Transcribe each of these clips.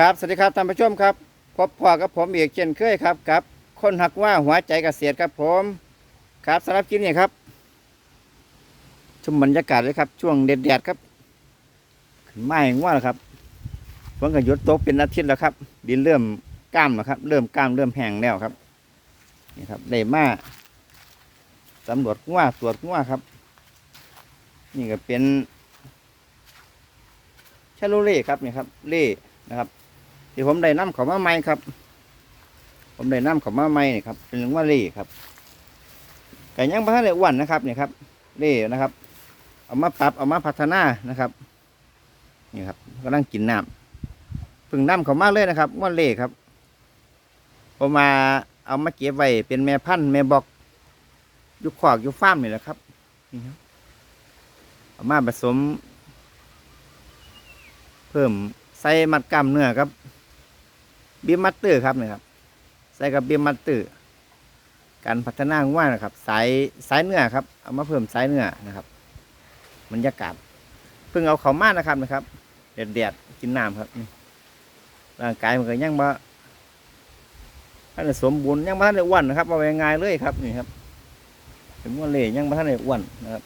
ครับสวัสดีครับท่านผู้ชมครับพบพ่อกับผมอีกเช่นเคยครับกับ คนหักว่าหัวใจเกษตรครับผม ครับสำหรับคลิปนี้ครับชมบรรยากาศเลยครับ ช่วงเด็ดๆครับขึ้นไม้แหงว่าแล้วครับฝนก็หยุดตกเป็นอาทิตย์แล้วครับ ดินเริ่มกล้ามแล้วครับ เริ่มกล้ามเริ่มแห้งแล้วครับนี่ครับได้มาสำรวจว่าตรวจว่าครับ นี่ก็เป็นชาโลเล่ครับนี่ครับเล่นะครับ ที่ผมได้น้ำเขามาใหม่ครับ ผมได้น้ำเขามาใหม่นี่ครับ เป็นว่าเล่ครับไก่ย่างพระได้อ้วนนะครับนี่ครับเล่นะครับ เอามาปรับเอามาพัฒนานะครับนี่ครับกำลังกินน้ำพึ่งน้ำเขามาเลยนะครับว่าเล่ครับผมมาเอามาเก็บไว้เป็นแม่พันธุ์แม่บอกอยู่ขอกอยู่ฟาร์มนี่แหละครับนี่ครับเอามาผสม เพิ่มใส่มัดกล้ามเนื้อครับ บีมมัตเตอร์ครับนี่ครับ ใส่กับบีมมัตเตอร์การพัฒนาของว่านะครับ สายสายเนื้อครับ เอามาเพิ่มสายเนื้อนะครับบรรยากาศเพิ่งเอาเขามานะครับนะครับเด็ดเด็ดๆกินน้ำครับนี่ร่างกายมันก็ยังบ่ท่านสมบูรณ์ยังบ่ท่านอ้วนนะครับเอาไว้ง่ายเลยครับนี่ครับถึงว่าเล่ยังบ่ท่านอ้วนนะครับ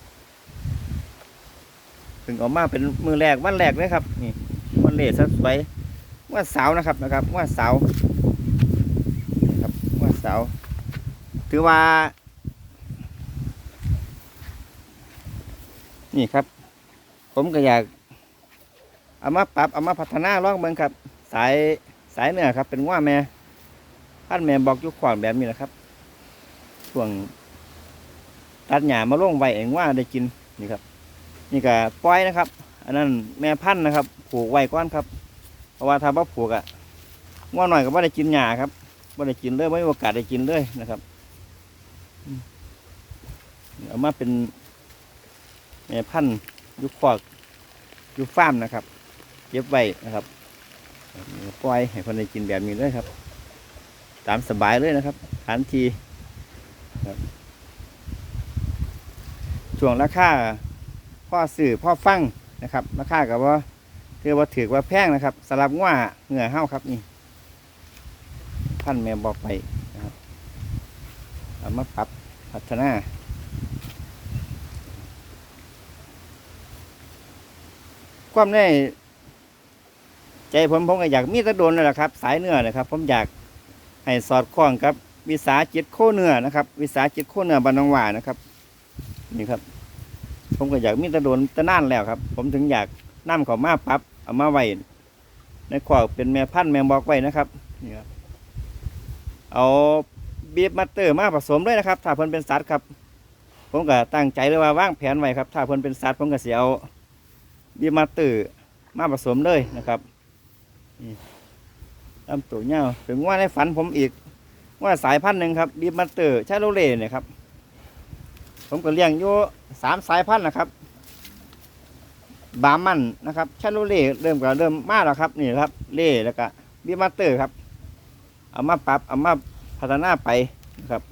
เพิ่งออกมาเป็นมือแรกวันแรกเลยครับ นี่วันเลสสวย ว่าเสานะครับนะครับว่าเสาร์นะครับว่าเสาถือว่า นี่ครับ ผมก็อยากเอามาปรับเอามาพัฒนาลองเบิ่งครับ สายสายเนื้อครับ เป็นว่าแม่พันแม่บอกยุคขวางแบบนี้แหละครับช่วงตัดหญ้ามาล่งไว้เองว่าได้กินนี่ครับ นี่ก็ปล่อยนะครับ อันนั้นแม่พันนะครับ ผูกไว้ก้อนครับ เพราะว่าถ้าบ่ผูกอะง่วหน่อยก็ไม่ได้กินหญ้าครับไม่ได้กินเลยไม่มีโอกาสได้กินเลยนะครับเอามาเป็นแม่พันธุ์ยุคอกยุฟาร์มนะครับเก็บไว้นะครับปล่อยให้คนได้กินแบบนี้เลยครับ ตามสบายเลยนะครับฐานทีครับช่วงราคาพ่อสื่อพ่อฟังนะครับ ราคากับว่า คือว่าถือว่าแพงนะครับสำหรับง่าเหงื่อเห้าครับนี่ท่านแม่บอกไปนะครับเอามาปรับพัฒนาความในใจผมผมก็อยากมีตะโดนนั่นแหละครับ สายเนื้อนะครับ ผมอยากให้สอดคล้องกับ วิสาจิตโคเนื้อนะครับ วิสาจิตโคเนื้อบันนองหวานะครับ นี่ครับ ผมก็อยากมีตะโดนตะน่านแล้วครับ ผมถึงอยาก น้ำเขามาปรับเอามาไว้ในขวากเป็นแม่พันธุ์แม่บอกไว้นะครับนี่ครับเอาบีบมัตเตอร์มาผสมเลยนะครับ ถ้าเพิ่นเป็นสัตว์ครับ ผมก็ตั้งใจเลยว่าวางแผนไว้ครับ ถ้าเพิ่นเป็นสัตว์ผมก็เสิเอาบีบมัตเตอร์มาผสมเลยนะครับนี่ลำตัวเงาถึงว่าในฝันผมอีก ว่าสายพันธุ์หนึ่งครับบีบมัตเตอร์ชาโลเล่เนี่ยครับ ผมก็เลี้ยงอยู่สามสายพันธุ์นะครับ บามันนะครับชาโลเล่เริ่มก็เริ่มมาแล้วครับนี่ครับเล่แล้วก็บีมาเตอร์ครับ เอามาปรับเอามาพัฒนาไปนะครับ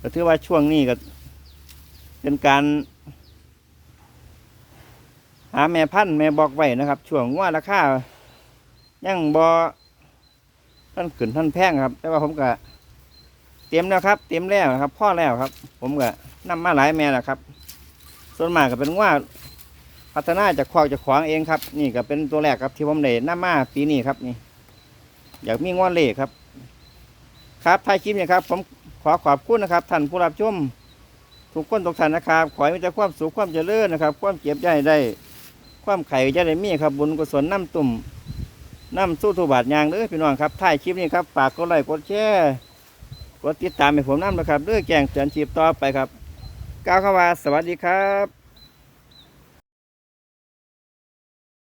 ก็ถือว่าช่วงนี้ก็เป็นการหาแม่พันธุ์แม่บอกไว้นะครับ ช่วงว่าราคายังบอท่านขึ้นท่านแพงครับ แต่ว่าผมก็เตรียมแล้วครับ เตรียมแล้วครับพ่อแล้วครับ ผมก็นำมาหลายแม่แล้วครับ ส่วนมากก็เป็นว่า พัฒนาจากคอกจากขวางเองครับ นี่ก็เป็นตัวแรกครับที่ผมได้นำมาปีนี้ครับนี่ อยากมีงอนเล่ครับ ครับท้ายคลิปเนี่ยครับ ผมขอขอบคุณนะครับท่านผู้รับชมทุกคนทุกท่านนะครับ ขอให้มีแต่ความสุขความเจริญนะครับ ความเจ็บใจได้ ความไข่จะได้มีครับบุญกุศลน้ำตุ่มน้ำสู้ทุบาทยางเด้อพี่น้องครับท้ายคลิปนี้ครับฝากกดไลค์กดแชร์กดติดตามให้ผมน้ำนะครับด้วยแจ้งเตือนชีพต่อไปครับก้าวเข้ามาสวัสดีครับ